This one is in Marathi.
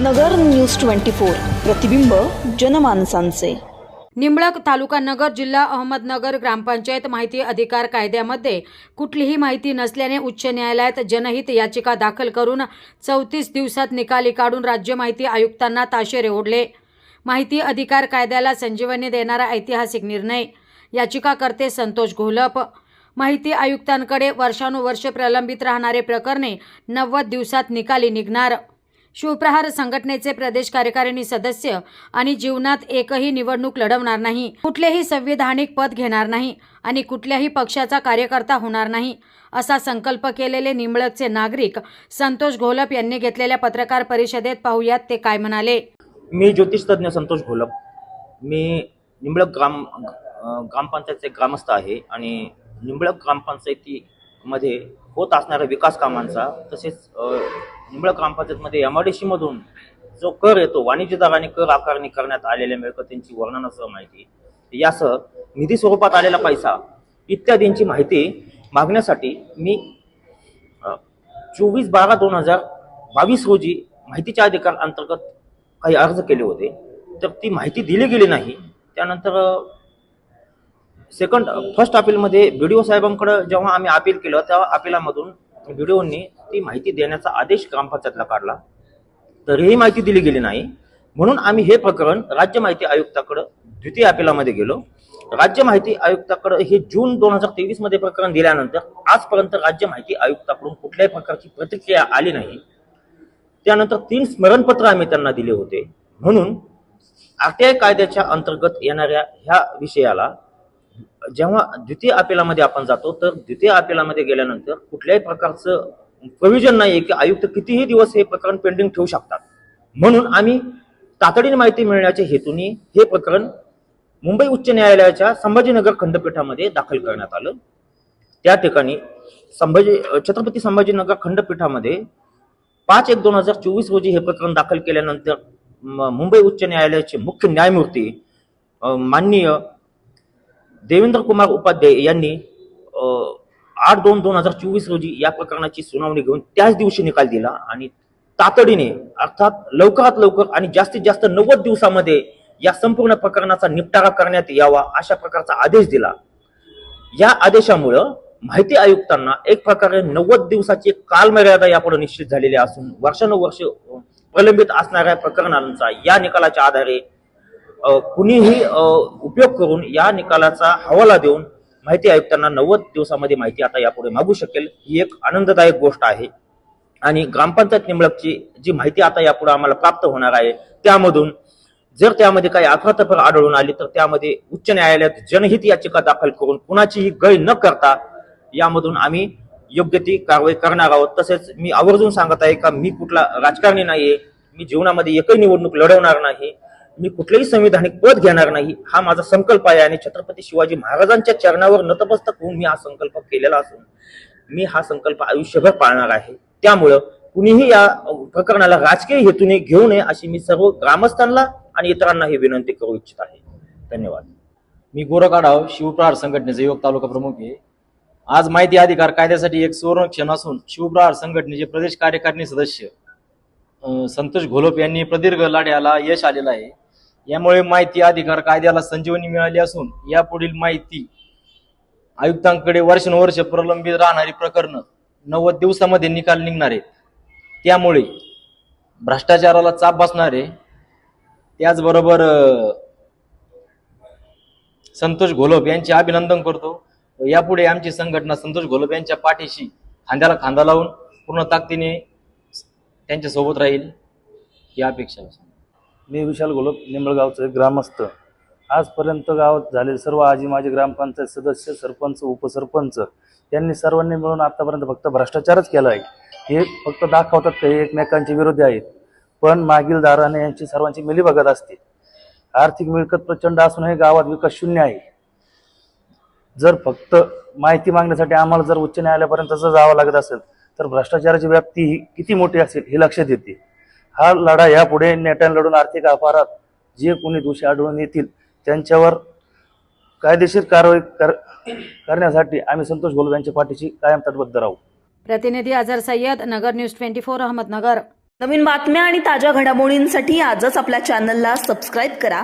नगर न्यूज ट्वेंटी फोर प्रतिबिंब जनमानसांचे. निंबळक तालुका नगर जिल्हा अहमदनगर ग्रामपंचायत माहिती अधिकार कायद्यामध्ये कुठलीही माहिती नसल्याने उच्च न्यायालयात जनहित याचिका दाखल करून चौतीस दिवसात निकाली काढून राज्य माहिती आयुक्तांना ताशेरे ओढले. माहिती अधिकार कायद्याला संजीवनी देणारा ऐतिहासिक निर्णय. याचिकाकर्ते संतोष घोलप. माहिती आयुक्तांकडे वर्षानुवर्ष प्रलंबित राहणारे प्रकरणे नव्वद दिवसात निकाली निघणार. शिवप्रहार संघटनेचे प्रदेश कार्यकारिणी सदस्य आणि जीवनात एकही निवडणूक लढवणार नाही. कुठलेही संविधानिक पद घेणार नाही आणि कुठल्याही पक्षाचा कार्यकर्ता होणार नाही असा संकल्प केलेले निंबळकचे नागरिक संतोष घोलप यांनी घेतलेल्या पत्रकार परिषदेत पाहुयात ते काय म्हणाले. मी ज्योतिषतज्ञ संतोष घोलप. मी निंबळक ग्राम ग्रामपंचायतचे ग्रामस्थ आहे आणि निंबळक मध्ये होत असणाऱ्या विकास कामांचा तसेच निंबळ ग्रामपंचायतमध्ये एम आय डी सीमधून जो कर येतो वाणिज्यदाराने कर आकारणी करण्यात आलेल्या मिळकतींची वर्णनासह माहिती. यासह निधी स्वरूपात आलेला पैसा इत्यादींची माहिती मागण्यासाठी मी चोवीस बारा दोन हजार बावीस रोजी माहितीच्या अधिकार अंतर्गत काही अर्ज केले होते. तर ती माहिती दिली गेली नाही. त्यानंतर सेकंड फर्स्ट अपीलमध्ये बी डी ओ साहेबांकडे जेव्हा आम्ही अपील केलं तेव्हा अपिलामधून बी डी ओनी ती माहिती देण्याचा आदेश ग्रामपंचायतला काढला. तरीही माहिती दिली गेली नाही. म्हणून आम्ही हे प्रकरण राज्य माहिती आयुक्ताकडं द्वितीय अपिलामध्ये गेलो. राज्य माहिती आयुक्ताकडे हे जून दोन हजार तेवीसमध्ये प्रकरण दिल्यानंतर आजपर्यंत राज्य माहिती आयुक्ताकडून कुठल्याही प्रकारची प्रतिक्रिया आली नाही. त्यानंतर तीन स्मरणपत्र आम्ही त्यांना दिले होते. म्हणून आरटीआय कायद्याच्या अंतर्गत येणाऱ्या ह्या विषयाला जेव्हा द्वितीय अपिलामध्ये आपण जातो तर द्वितीय अपिलामध्ये गेल्यानंतर कुठल्याही प्रकारचं प्रोव्हिजन नाही की आयुक्त कितीही दिवस हे प्रकरण पेंडिंग ठेवू शकतात. म्हणून आम्ही तातडीने माहिती मिळण्याच्या हेतूने हे प्रकरण मुंबई उच्च न्यायालयाच्या संभाजीनगर खंडपीठामध्ये दाखल करण्यात आलं. त्या ठिकाणी संभाजी छत्रपती संभाजीनगर खंडपीठामध्ये पाच एक दोन हजार चोवीस रोजी हे प्रकरण दाखल केल्यानंतर म- मुंबई उच्च न्यायालयाचे मुख्य न्यायमूर्ती माननीय देवेंद्र कुमार उपाध्याय यांनी आठ दोन दोन हजार चोवीस रोजी या प्रकरणाची सुनावणी घेऊन त्याच दिवशी निकाल दिला आणि तातडीने अर्थात लवकरात लवकर आणि जास्तीत जास्त नव्वद दिवसामध्ये या संपूर्ण प्रकरणाचा निपटारा करण्यात यावा अशा प्रकारचा आदेश दिला. या आदेशामुळं माहिती आयुक्तांना एक प्रकारे नव्वद दिवसाची कालमर्यादा यापुढे निश्चित झालेली असून वर्षानुवर्ष प्रलंबित असणाऱ्या प्रकरणांचा या निकालाच्या आधारे कुणीही उपयोग करून या निकालाचा हवाला देऊन माहिती आयुक्तांना नव्वद दिवसामध्ये माहिती आता यापुढे मागू शकेल ही एक आनंददायक गोष्ट आहे. आणि ग्रामपंचायत निमलकची जी माहिती आता यापुढे आम्हाला प्राप्त होणार आहे त्यामधून जर त्यामध्ये काही अफरातफर आढळून आली तर त्यामध्ये उच्च न्यायालयात जनहित याचिका दाखल करून कुणाचीही गय न करता यामधून आम्ही योग्य ती कारवाई करणार आहोत. तसेच मी आवर्जून सांगत आहे का मी कुठला राजकारणी नाहीये मी जीवनामध्ये एकही निवडणूक लढवणार नाही. मी कुठलेही संविधानिक पद घेणार नाही हा माझा संकल्प आहे आणि छत्रपती शिवाजी महाराजांच्या चरणावर नतमस्तक होऊन मी हा संकल्प केलेला असून मी हा संकल्प आयुष्यभर पाळणार आहे. त्यामुळं कुणीही या प्रकरणाला राजकीय हेतूने घेऊ नये अशी मी सर्व ग्रामस्थांना आणि इतरांनाही विनंती करू इच्छित आहे. धन्यवाद. मी गोरखाडाव शिवप्रहार संघटनेचे युवक तालुका प्रमुख आहे. आज माहिती अधिकार कायद्यासाठी एक सुवर्ण क्षण असून शिवप्रहार संघटनेचे प्रदेश कार्यकारिणी सदस्य संतोष घोलप यांनी प्रदीर्घ लाड्याला यश आलेलं आहे. यामुळे माहिती अधिकार कायद्याला संजीवनी मिळाली असून यापुढील माहिती आयुक्तांकडे वर्षानुवर्ष प्रलंबित राहणारी प्रकरणं नव्वद दिवसामध्ये निकाल निघणार आहेत. त्यामुळे भ्रष्टाचाराला चाप बसणारे त्याचबरोबर संतोष घोलप यांचे अभिनंदन करतो. यापुढे आमची संघटना संतोष घोलप यांच्या पाठीशी खांद्याला खांदा लावून पूर्ण ताकदीने त्यांच्यासोबत राहील. ही अपेक्षा असते मी विशाल गोलप निंबळगावचं ग्रामस्थ. आजपर्यंत गावात झालेले सर्व आजी माझे ग्रामपंचायत सदस्य सरपंच उपसरपंच यांनी सर्वांनी मिळून आतापर्यंत फक्त भ्रष्टाचारच केला आहे. हे फक्त दाखवतात ते एकमेकांचे विरोधी आहेत. पण मागील दाराने यांची सर्वांची मिलीभगत असते आर्थिक मिळकत प्रचंड असूनही गावात विकास शून्य आहे. जर फक्त माहिती मागण्यासाठी आम्हाला जर उच्च न्यायालयापर्यंत जर जावं लागत असेल तर भ्रष्टाचाराची व्याप्ती ही किती मोठी असेल हे लक्षात येते. हा लढा यापुढे नेट्यान लढून आर्थिक अपराध जे कोणी दोषी आढळून येतील त्यांच्यावर कायदेशीर कारवाई कर करण्यासाठी आम्ही संतोष गोलब यांच्या पाठीशी कायम तटबद्ध राहू. प्रतिनिधी Azhar Sayyad Nagar news twenty four Ahmednagar. नवीन बातम्या आणि ताज्या घडामोडींसाठी आजच आपल्या चॅनलला सबस्क्राईब करा.